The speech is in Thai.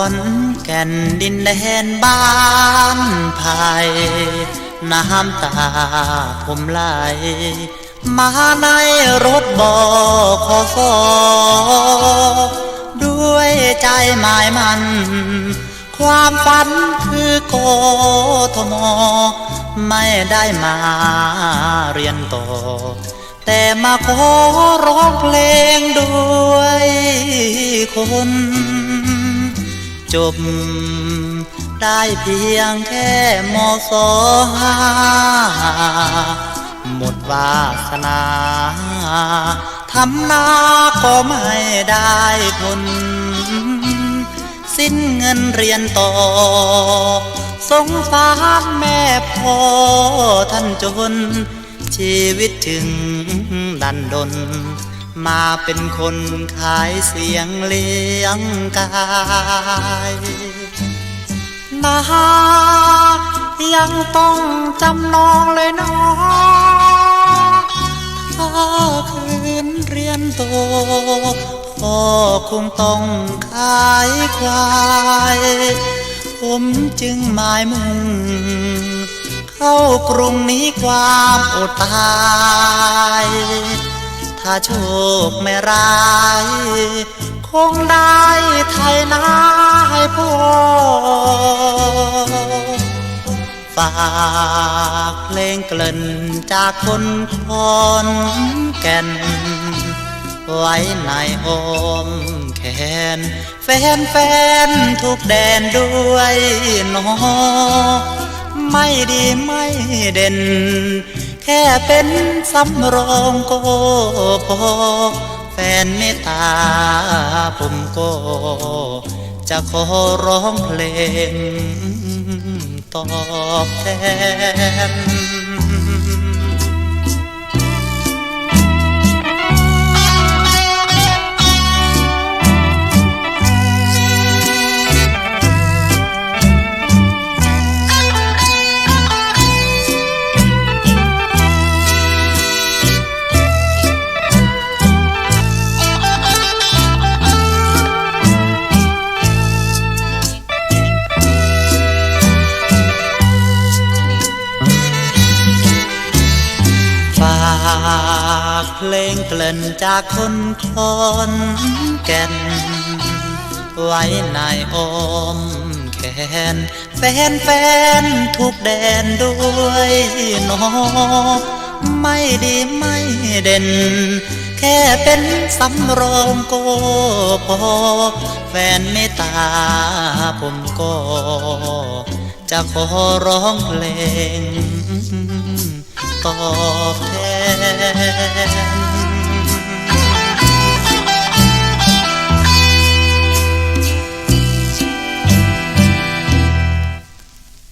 อนแก่นดินแดนบ้านไผ่น้ำตาผมไหลมาในรถบอขอฟอด้วยใจหมายมัน ความฝันคือโกทมไม่ได้มาเรียนต่อ แต่มาขอร้องเพลงด้วยคน จบ ได้เพียงแค่มศห้าหมดวาสนาทำนาก็ไม่ได้ผล สิ้นเงินเรียนต่อ สงสารแม่พ่อท่านจน ชีวิตถึงดันดน มาเป็นคนขายเสียงเลี้ยงกายนายังต้องจำนองเลยนาะถ้าคืนเรียนโตพ่อคงต้องขายควายผมจึงหมายมุ่งเข้ากรุงนี้ความอดตาย ถ้าโชคไม่ร้าย คงได้ไทยนาให้พ่อฝากเพลงเกลิ่นจากคนคอนแก่น ไว้ในอ้อมแขน แฟนแฟนๆทุกแดนด้วยน้อไม่ดีไม่เด่น ค่เป็นสำรองก็พอ แฟนเมตตาผมก็จะขอร้องเพลงตอบแทนากเพลงเกลิ่นจากคนคอนแก่น ไว้ในอ้อมแขน แฟนแฟนๆทุกแดนด้วยน้อไม่ดีไม่เด่น แค่เป็นสำรองก็พอ แฟนเมตตาผมก็จะขอร้องเพลงตอบแทน 嘿